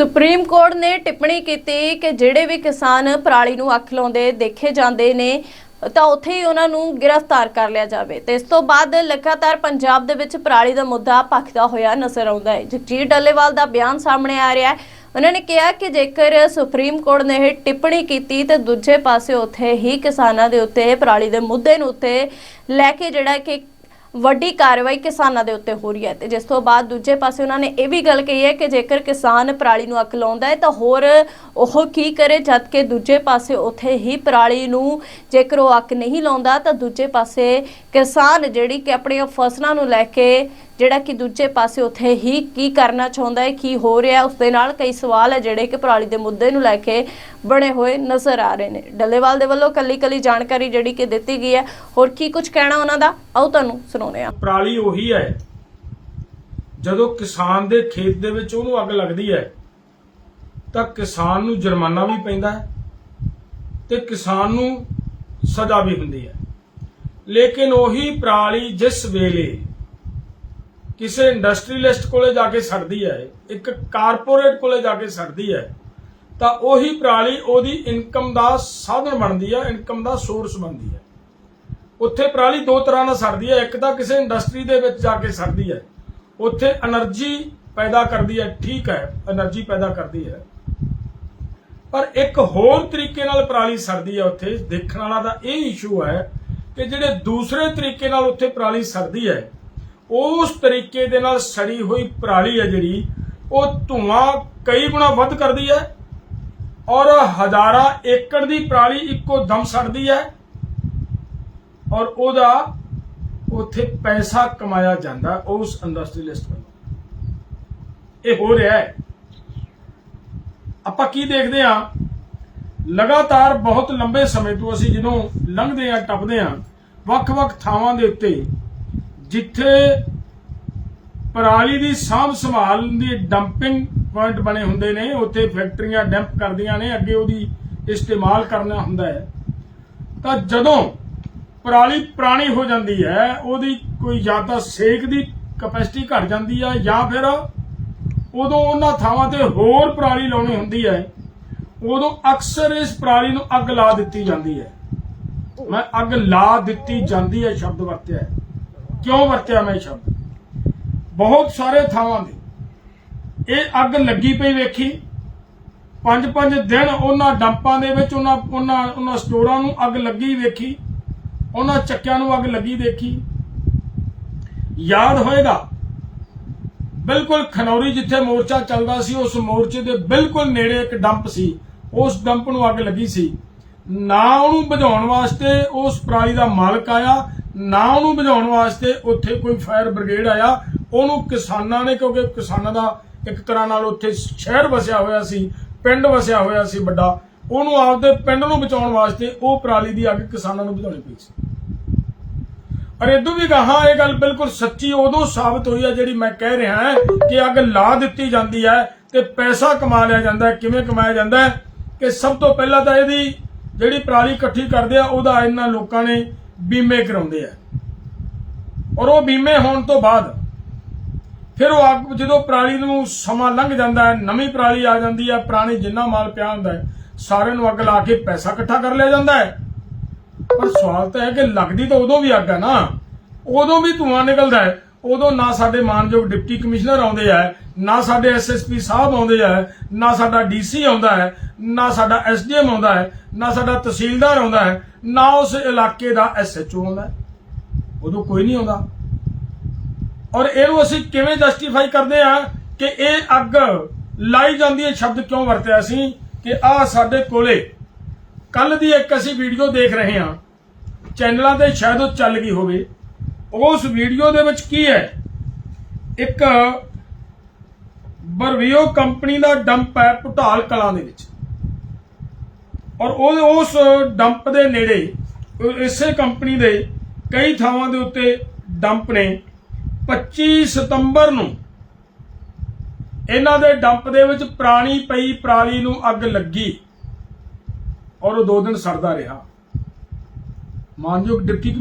Supreme court ਨੇ ਟਿੱਪਣੀ ਕੀਤੀ ਕਿ ਜਿਹੜੇ ਵੀ ਕਿਸਾਨ ਪਰਾਲੀ ਨੂੰ ਅੱਖ ਲਾਉਂਦੇ, ਦੇਖੇ ਜਾਂਦੇ ਨੇ, ਤਾਂ ਉੱਥੇ ਹੀ ਉਹਨਾਂ ਨੂੰ ਗ੍ਰਿਫਤਾਰ ਕਰ ਲਿਆ ਜਾਵੇ। ਤੇ ਇਸ ਤੋਂ ਬਾਅਦ ਲਗਾਤਾਰ ਪੰਜਾਬ ਦੇ ਵਿੱਚ ਪਰਾਲੀ ਦਾ ਮੁੱਦਾ ਭਖਦਾ ਹੋਇਆ ਨਜ਼ਰ ਆਉਂਦਾ ਹੈ। ਜਗਜੀਤ ਡੱਲੇਵਾਲ ਦਾ ਬਿਆਨ ਸਾਹਮਣੇ ਆ ਰਿਹਾ ਹੈ। ਉਹਨਾਂ ਨੇ ਕਿਹਾ ਕਿ ਜੇਕਰ ਸੁਪਰੀਮ ਕੋਰਟ ਨੇ ਇਹ ਟਿੱਪਣੀ ਕੀਤੀ, ਤੇ ਦੂਜੇ ਪਾਸੇ ਉੱਥੇ ਹੀ ਕਿਸਾਨਾਂ ਦੇ ਉੱਤੇ, ਪਰਾਲੀ ਦੇ ਮੁੱਦੇ ਨੂੰ ਉੱਤੇ ਲੈ ਕੇ ਜਿਹੜਾ ਕਿ ਵੱਡੀ ਕਾਰਵਾਈ ਕਿਸਾਨਾਂ ਦੇ ਉੱਤੇ ਹੋ ਰਹੀ ਹੈ ਤੇ ਜਿਸ ਤੋਂ ਬਾਅਦ ਦੂਜੇ ਪਾਸੇ ਉਹਨਾਂ ਨੇ ਇਹ ਵੀ ਗੱਲ ਕਹੀ ਹੈ ਕਿ ਜੇਕਰ ਕਿਸਾਨ ਪਰਾਲੀ ਨੂੰ ਅੱਗ ਲਾਉਂਦਾ ਹੈ ਤਾਂ ਹੋਰ ਉਹ ਕੀ ਕਰੇ, ਜਦ ਕਿ ਦੂਜੇ ਪਾਸੇ ਉੱਥੇ ਹੀ ਪਰਾਲੀ ਨੂੰ ਜੇਕਰ ਉਹ ਅੱਗ ਨਹੀਂ ਲਾਉਂਦਾ ਤਾਂ ਦੂਜੇ ਪਾਸੇ ਕਿਸਾਨ ਜਿਹੜੀ ਕਿ ਆਪਣੀਆਂ ਫਸਲਾਂ ਨੂੰ ਲੈ ਕੇ ਜਿਹੜਾ ਕਿ ਦੂਜੇ ਪਾਸੇ ਉੱਥੇ ਹੀ ਕੀ ਕਰਨਾ ਚਾਹੁੰਦਾ ਹੈ, ਕੀ ਹੋ ਰਿਹਾ ਉਸ ਦੇ ਨਾਲ ਕਈ ਸਵਾਲ ਹੈ ਜਿਹੜੇ ਕਿ ਪਰਾਲੀ ਦੇ ਮੁੱਦੇ ਨੂੰ ਲੈ ਕੇ ਬਣੇ ਹੋਏ ਨਜ਼ਰ ਆ ਰਹੇ ਨੇ। ਡੱਲੇਵਾਲ ਦੇ ਵੱਲੋਂ ਕੱਲੀ ਕੱਲੀ ਜਾਣਕਾਰੀ ਜਿਹੜੀ ਕਿ ਦਿੱਤੀ ਗਈ ਹੈ, ਹੋਰ ਕੀ ਕੁਝ ਕਹਿਣਾ ਉਹਨਾਂ ਦਾ? ਆਓ ਤੁਹਾਨੂੰ ਸੁਣਾਉਂਦੇ ਹਾਂ। ਪਰਾਲੀ ਉਹੀ ਹੈ, ਜਦੋਂ ਕਿਸਾਨ ਦੇ ਖੇਤ ਦੇ ਵਿੱਚ ਉਹਨੂੰ ਅੱਗ ਲੱਗਦੀ ਹੈ, ਤਾਂ ਕਿਸਾਨ ਨੂੰ ਜੁਰਮਾਨਾ ਵੀ ਪੈਂਦਾ ਹੈ ਤੇ ਕਿਸਾਨ ਨੂੰ ਸਜ਼ਾ ਵੀ ਹੁੰਦੀ ਹੈ। ਲੇਕਿਨ ਉਹੀ ਪਰਾਲੀ ਜਿਸ ਵੇਲੇ ਕਿਸੇ ਇੰਡਸਟਰੀਲਿਸਟ ਕੋਲੇ ਜਾ ਕੇ ਸੜਦੀ ਹੈ, ਇੱਕ ਕਾਰਪੋਰੇਟ ਕੋਲੇ ਜਾ ਕੇ ਸੜਦੀ ਹੈ, ਤਾਂ ਉਹੀ ਪ੍ਰਾਲੀ ਉਹਦੀ ਇਨਕਮ ਦਾ ਸਾਧਨ ਬਣਦੀ ਹੈ, ਇਨਕਮ ਦਾ ਸੋਰਸ ਬਣਦੀ ਹੈ। ਉੱਥੇ ਪ੍ਰਾਲੀ ਦੋ ਤਰ੍ਹਾਂ ਨਾਲ ਸੜਦੀ ਹੈ, ਇੱਕ ਤਾਂ ਕਿਸੇ ਇੰਡਸਟਰੀ ਦੇ ਵਿੱਚ ਜਾ ਕੇ ਸੜਦੀ ਹੈ, ਉੱਥੇ એનર્ਜੀ ਪੈਦਾ ਕਰਦੀ ਹੈ, ਠੀਕ ਹੈ એનર્ਜੀ ਪੈਦਾ ਕਰਦੀ ਹੈ। ਪਰ ਇੱਕ ਹੋਰ ਤਰੀਕੇ ਨਾਲ ਪ੍ਰਾਲੀ ਸੜਦੀ ਹੈ ਉੱਥੇ, ਦੇਖਣ ਵਾਲਾ ਦਾ ਇਹ ਇਸ਼ੂ ਹੈ ਕਿ ਜਿਹੜੇ ਦੂਸਰੇ ਤਰੀਕੇ ਨਾਲ ਉੱਥੇ ਪ੍ਰਾਲੀ ਸੜਦੀ ਹੈ ਉਸ ਤਰੀਕੇ ਦੇ ਨਾਲ ਸੜੀ ਹੋਈ ਪਰਾਲੀ ਹੈ ਜਿਹੜੀ, ਉਹ ਧੂਆਂ ਕਈ ਗੁਣਾ ਵੱਧ ਕਰਦੀ ਹੈ ਔਰ ਹਜ਼ਾਰਾਂ ਏਕੜ ਦੀ ਪਰਾਲੀ ਇੱਕੋ ਦਮ ਸੜਦੀ ਹੈ ਔਰ ਉਹਦਾ ਉੱਥੇ ਪੈਸਾ ਕਮਾਇਆ ਜਾਂਦਾ ਉਸ ਇੰਡਸਟਰੀਲਿਸਟ ਵੱਲੋਂ। ਇਹ ਹੋ ਰਿਹਾ ਹੈ। ਆਪਾਂ ਕੀ ਦੇਖਦੇ ਆ ਲਗਾਤਾਰ ਬਹੁਤ ਲੰਬੇ ਸਮੇਂ ਤੋਂ ਅਸੀਂ ਜਦੋਂ ਲੰਘਦੇ ਆ ਟੱਪਦੇ ਆ ਵੱਖ-ਵੱਖ ਥਾਵਾਂ ਦੇ ਉੱਤੇ ਜਿੱਥੇ ਪਰਾਲੀ ਦੀ ਸਾਂਭ ਸੰਭਾਲ ਦੀ ਡੰਪਿੰਗ ਪੁਆਇੰਟ ਬਣੇ ਹੁੰਦੇ ਨੇ, ਉੱਥੇ ਫੈਕਟਰੀਆਂ ਡੰਪ ਕਰਦੀਆਂ ਨੇ, ਅੱਗੇ ਉਹਦੀ ਇਸਤੇਮਾਲ ਕਰਨਾ ਹੁੰਦਾ ਹੈ। ਤਾਂ ਜਦੋਂ ਪਰਾਲੀ ਪੁਰਾਣੀ ਹੋ ਜਾਂਦੀ ਹੈ, ਉਹਦੀ ਕੋਈ ਜਾਂ ਤਾਂ ਸੇਕ ਦੀ ਕਪੈਸਿਟੀ ਘਟ ਜਾਂਦੀ ਹੈ ਜਾਂ ਫਿਰ ਉਦੋਂ ਉਹਨਾਂ ਥਾਵਾਂ ਤੇ ਹੋਰ ਪਰਾਲੀ ਲਾਉਣੀ ਹੁੰਦੀ ਹੈ, ਉਦੋਂ ਅਕਸਰ ਇਸ ਪਰਾਲੀ ਨੂੰ ਅੱਗ ਲਾ ਦਿੱਤੀ ਜਾਂਦੀ ਹੈ। ਮੈਂ ਅੱਗ ਲਾ ਦਿੱਤੀ ਜਾਂਦੀ ਹੈ ਸ਼ਬਦ ਵਰਤਿਆ ਹੈ। ਕਿਉਂ ਵਰਤਿਆ ਮੈਂ ਸ਼ਬਦ? ਬਹੁਤ ਸਾਰੇ ਥਾਵਾਂ ਦੇ ਇਹ ਅੱਗ ਲੱਗੀ ਪਈ ਵੇਖੀ। ਪੰਜ ਪੰਜ ਦਿਨ ਉਹਨਾਂ ਡੰਪਾਂ ਦੇ ਵਿੱਚ ਉਹਨਾਂ ਉਹਨਾਂ ਉਹਨਾਂ ਸਟੋਰਾਂ ਨੂੰ ਅੱਗ ਲੱਗੀ ਵੇਖੀ। ਉਹਨਾਂ ਚੱਕਿਆਂ ਨੂੰ ਅੱਗ ਲੱਗੀ ਦੇਖੀ ਯਾਦ ਹੋਏਗਾ, ਬਿਲਕੁਲ ਖਨੌਰੀ ਜਿੱਥੇ ਮੋਰਚਾ ਚੱਲਦਾ ਸੀ, ਉਸ ਮੋਰਚੇ ਦੇ ਬਿਲਕੁਲ ਨੇੜੇ ਇੱਕ ਡੰਪ ਸੀ। ਉਸ ਡੰਪ ਨੂੰ ਅੱਗ ਲੱਗੀ ਸੀ। ਨਾ ਉਹਨੂੰ ਬੁਝਾਉਣ ਵਾਸਤੇ ਉਸ ਪਰਾਲੀ ਦਾ ਮਾਲਕ ਆਇਆ ਨਾ ਉਹਨੂੰ ਬੁਝਾਉਣ ਵਾਸਤੇ ਉੱਥੇ ਕੋਈ ਫਾਇਰ ਬ੍ਰਿਗੇਡ ਆਇਆ। ਉਹਨੂੰ ਕਿਸਾਨਾਂ ਨੇ, ਕਿਉਂਕਿ ਕਿਸਾਨਾਂ ਦਾ ਇੱਕ ਤਰ੍ਹਾਂ ਨਾਲ ਉੱਥੇ ਸ਼ਹਿਰ ਵਸਿਆ ਹੋਇਆ ਸੀ, ਪਿੰਡ ਵਸਿਆ ਹੋਇਆ ਸੀ ਵੱਡਾ। ਉਹਨੂੰ ਆਪਦੇ ਪਿੰਡ ਨੂੰ ਬਚਾਉਣ ਵਾਸਤੇ ਉਹ ਪਰਾਲੀ ਦੀ ਅੱਗ ਕਿਸਾਨਾਂ ਨੂੰ ਬੁਝਾਉਣੀ ਪਈ ਸੀ। ਅਰ ਇਦੋਂ ਵੀ ਕਹਾ ਇਹ ਗੱਲ ਬਿਲਕੁਲ ਸੱਚੀ ਉਦੋਂ ਸਾਬਤ ਹੋਈ ਹੈ ਜਿਹੜੀ ਮੈਂ ਕਹਿ ਰਿਹਾ ਹਾਂ ਕਿ ਅੱਗ ਲਾ ਦਿੱਤੀ ਜਾਂਦੀ ਹੈ ਤੇ ਪੈਸਾ ਕਮਾ ਲਿਆ ਜਾਂਦਾ ਕਿਵੇਂ ਕਮਾਇਆ ਜਾਂਦਾ ਹੈ? ਕਿ ਸਭ ਤੋਂ ਪਹਿਲਾਂ ਤਾਂ ਇਹਦੀ ਜਿਹੜੀ ਪਰਾਲੀ ਇਕੱਠੀ ਕਰਦੇ ਆ, ਉਹਦਾ ਇਹਨਾਂ ਲੋਕਾਂ ਨੇ ਬੀਮੇ ਕਰਾਉਂਦੇ ਆ। ਔਰ ਉਹ ਬੀਮੇ ਹੋਣ ਤੋਂ ਬਾਅਦ ਫਿਰ ਉਹ ਅੱਗ ਜਦੋਂ ਪਰਾਲੀ ਨੂੰ ਸਮਾਂ ਲੰਘ ਜਾਂਦਾ ਹੈ, ਨਵੀਂ ਪਰਾਲੀ ਆ ਜਾਂਦੀ ਹੈ, ਪੁਰਾਣੀ ਜਿੰਨਾ ਮਾਲ ਪਿਆ ਹੁੰਦਾ ਹੈ, ਸਾਰਿਆਂ ਨੂੰ ਅੱਗ ਲਾ ਕੇ ਪੈਸਾ ਇਕੱਠਾ ਕਰ ਲਿਆ ਜਾਂਦਾ ਹੈ। ਪਰ ਸਵਾਲ ਤਾਂ ਹੈ ਕਿ ਲੱਗਦੀ ਤਾਂ ਉਦੋਂ ਵੀ ਅੱਗ ਹੈ ਨਾ। ਉਦੋਂ ਵੀ ਧੂਆਂ ਨਿਕਲਦਾ ਹੈ। ਉਦੋਂ ਨਾ ਸਾਡੇ ਮਾਨਯੋਗ ਡਿਪਟੀ ਕਮਿਸ਼ਨਰ ਆਉਂਦੇ ਆ ਨਾ ਸਾਡੇ ਐਸਐਸਪੀ ਸਾਹਿਬ ਆਉਂਦੇ ਆ, ਨਾ ਸਾਡਾ ਡੀਸੀ ਆਉਂਦਾ ਹੈ, ਨਾ ਸਾਡਾ ਐਸਡੀਐਮ ਆਉਂਦਾ ਹੈ, ਨਾ ਸਾਡਾ ਤਹਿਸੀਲਦਾਰ ਆਉਂਦਾ ਹੈ, ਨਾ ਉਸ ਇਲਾਕੇ ਦਾ ਐਸਐਚਓ ਆਉਂਦਾ ਉਦੋਂ ਕੋਈ ਨਹੀਂ ਆਉਂਦਾ। ਔਰ ਇਹਨੂੰ ਅਸੀਂ ਕਿਵੇਂ ਜਸਟੀਫਾਈ ਕਰਦੇ ਆ ਕਿ ਇਹ ਅੱਗ ਲਾਈ ਜਾਂਦੀ ਹੈ, ਸ਼ਬਦ ਕਿਉਂ ਵਰਤਿਆ ਸੀ ਕਿ ਆ ਸਾਡੇ ਕੋਲੇ ਕੱਲ ਦੀ ਇੱਕ ਅਸੀਂ ਵੀਡੀਓ ਦੇਖ ਰਹੇ ਹਾਂ, ਚੈਨਲਾਂ ਤੇ ਸ਼ਾਇਦ ਉਹ ਚੱਲ ਗਈ ਹੋਵੇ। ਉਸ ਵੀਡੀਓ ਦੇ ਵਿੱਚ ਕੀ ਹੈ? ਇੱਕ ਬਰਵੀਓ ਕੰਪਨੀ ਦਾ ਡੰਪ ਹੈ ਪੁਟਾਲ ਕਲਾਂ ਦੇ ਵਿੱਚ। ਔਰ ਉਹ ਉਸ ਡੰਪ ਦੇ ਨੇੜੇ ਇਸੇ ਕੰਪਨੀ ਦੇ ਕਈ ਥਾਵਾਂ ਦੇ ਉੱਤੇ ਡੰਪ ਨੇ। 25 ਸਤੰਬਰ ਨੂੰ ਇਹਨਾਂ ਦੇ ਡੰਪ ਦੇ ਵਿੱਚ ਪੁਰਾਣੀ ਪਈ ਪਰਾਲੀ ਨੂੰ ਅੱਗ ਲੱਗੀ ਔਰ ਉਹ ਦੋ ਦਿਨ ਸੜਦਾ ਰਿਹਾ। ਮਾਨਯੋਗ ਡਿਪਟੀ